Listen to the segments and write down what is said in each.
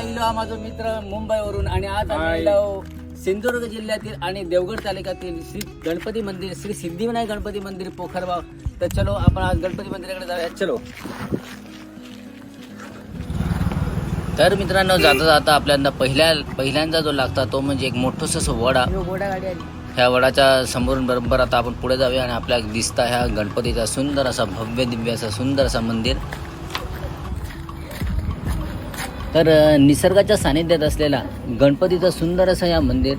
इलो हा माझा मित्र मुंबईवरून आणि आज आम्ही. इलो सिंधुदुर्ग जिल्ह्यातील आणि देवगड तालुक्यातील श्री गणपती मंदिर श्री सिद्धिविनायक गणपती मंदिर पोखरबाव तर चलो आपण आज गणपती मंदिराकडे जाऊया चलो. तर मित्रांनो जाता जाता आपल्याला पहिल्या पहिल्यांदा जो लागता तो म्हणजे एक मोठंसं असं वडा. ह्या वडाच्या समोरून बरोबर आता आपण पुढे जाऊया आणि आपल्याला दिसता ह्या गणपतीचा सुंदर असा भव्य दिव्य असा सुंदर असा मंदिर. तर निसर्गाच्या सानिध्यात असलेला गणपतीचं सुंदर असं या मंदिर.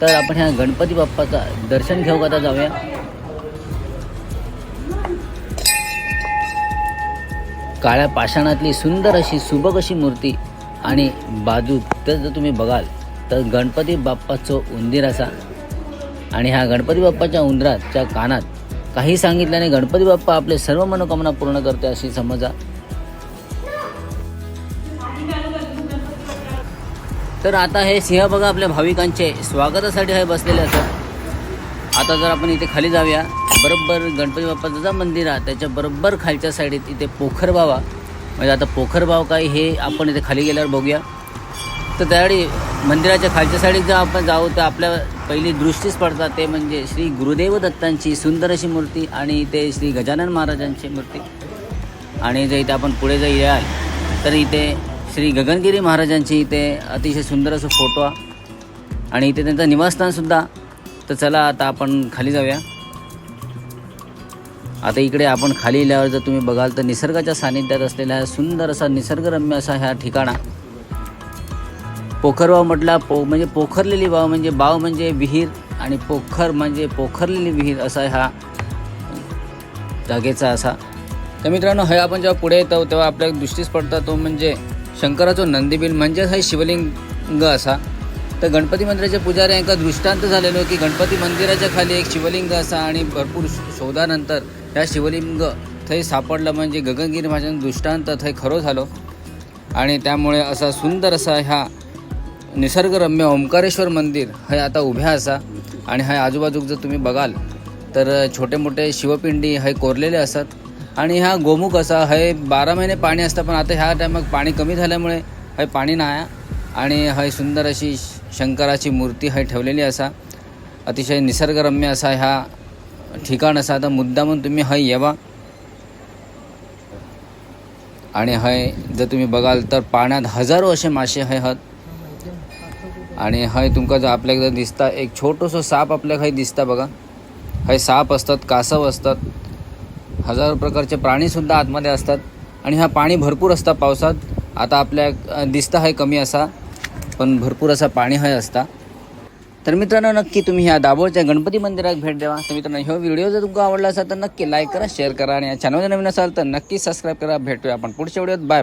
तर आपण ह्या गणपती बाप्पाचा दर्शन घेऊ आता जाऊया. काळ्या पाषाणातली सुंदर अशी सुबक अशी मूर्ती आणि बाजू तर जर तुम्ही बघाल तर गणपती बाप्पाचं उंदीर असा. आणि ह्या गणपती बाप्पाच्या उंदराच्या कानात काही सांगितल्याने गणपती बाप्पा आपले सर्व मनोकामना पूर्ण करते अशी समजा. तर आता हे सिंह बघा आपल्या भाविकांचे स्वागतासाठी हे बसलेले असतात. आता जर आपण इथे खाली जाऊया बरोबर गणपती बाप्पाचं जे मंदिर आहे त्याच्या बरोबर खालच्या साईडीत इथे पोखरबावा म्हणजे आता पोखरबाव काय हे आपण इथे खाली गेल्यावर बघूया. तर त्यावेळी मंदिराच्या खालच्या साईडीत जर आपण जाऊ तर आपल्या पहिली दृष्टीच पडतात ते म्हणजे श्री गुरुदेव दत्तांची सुंदर अशी मूर्ती आणि इथे श्री गजानन महाराजांची मूर्ती. आणि जर इथे आपण पुढे जर याल तर इथे श्री गगनगिरी महाराजांची इथे अतिशय सुंदर असं फोटो आणि इथे त्यांचं निवासस्थानसुद्धा तर चला आता आपण खाली जाऊया. आता इकडे आपण खाली इल्यावर जर तुम्ही बघाल तर निसर्गाच्या सानिध्यात असलेला सुंदर असा निसर्गरम्य असा ह्या ठिकाणा पोखरवाव म्हटला पो म्हणजे पोखरलेली वाव म्हणजे बाव म्हणजे विहीर आणि पोखर म्हणजे पोखरलेली विहीर असा ह्या जागेचा असा. तर मित्रांनो हे आपण जेव्हा पुढे येतो तेव्हा आपल्या दृष्टीस पडता तो म्हणजे शंकराचं नंदीबिल म्हणजेच हा शिवलिंग असा. तर गणपती मंदिराच्या पुजारी यांका दृष्टांत झालेलो की गणपती मंदिराच्या खाली एक शिवलिंग असा आणि भरपूर शोधानंतर ह्या शिवलिंग थंय सापडलं म्हणजे गगनगिरी महाराजांचं दृष्टांत थंय खरो झालो. आणि त्यामुळे असा सुंदर असा ह्या निसर्गरम्य ओंकारेश्वर मंदिर हे आता उभ्या असा. आणि हे आजूबाजूक जर तुम्ही बघाल तर छोटे मोठे शिवपिंडी हे कोरलेले असतात आणि हा गोमुख असा हे बारा महिने पाणी असतं पण आता ह्या टायमात पाणी कमी झाल्यामुळे हे पाणी नाही आणि हय सुंदर अशी शंकराची मूर्ती हय ठेवलेली असा. अतिशय निसर्गरम्य असा ह्या ठिकाण असा. तर मुद्दामून तुम्ही हय येवा. आणि हय जर तुम्ही बघाल तर पाण्यात हजारो असे मासे हय हत. आणि हय तुमका जर आपल्याकडे दिसता एक छोटंसं साप आपल्याक हय दिसता बघा. हय साप असतात कासव असतात. हजारो प्रकारचे प्राणीसुद्धा आतमध्ये असतात. आणि हा पाणी भरपूर असतं पावसात. आता आपल्या दिसता आहे कमी असा पण भरपूर असा पाणी आहे असता. तर मित्रांनो नक्की तुम्ही ह्या दाभोळच्या गणपती मंदिरात भेट द्यावा तर मित्रांनो हा व्हिडिओ जर तुमचा आवडला असेल तर नक्की लाईक करा शेअर करा. आणि या चॅनलवर नवीन असाल तर नक्की सबस्क्राईब करा. भेटूया आपण पुढच्या व्हिडिओत. Bye bye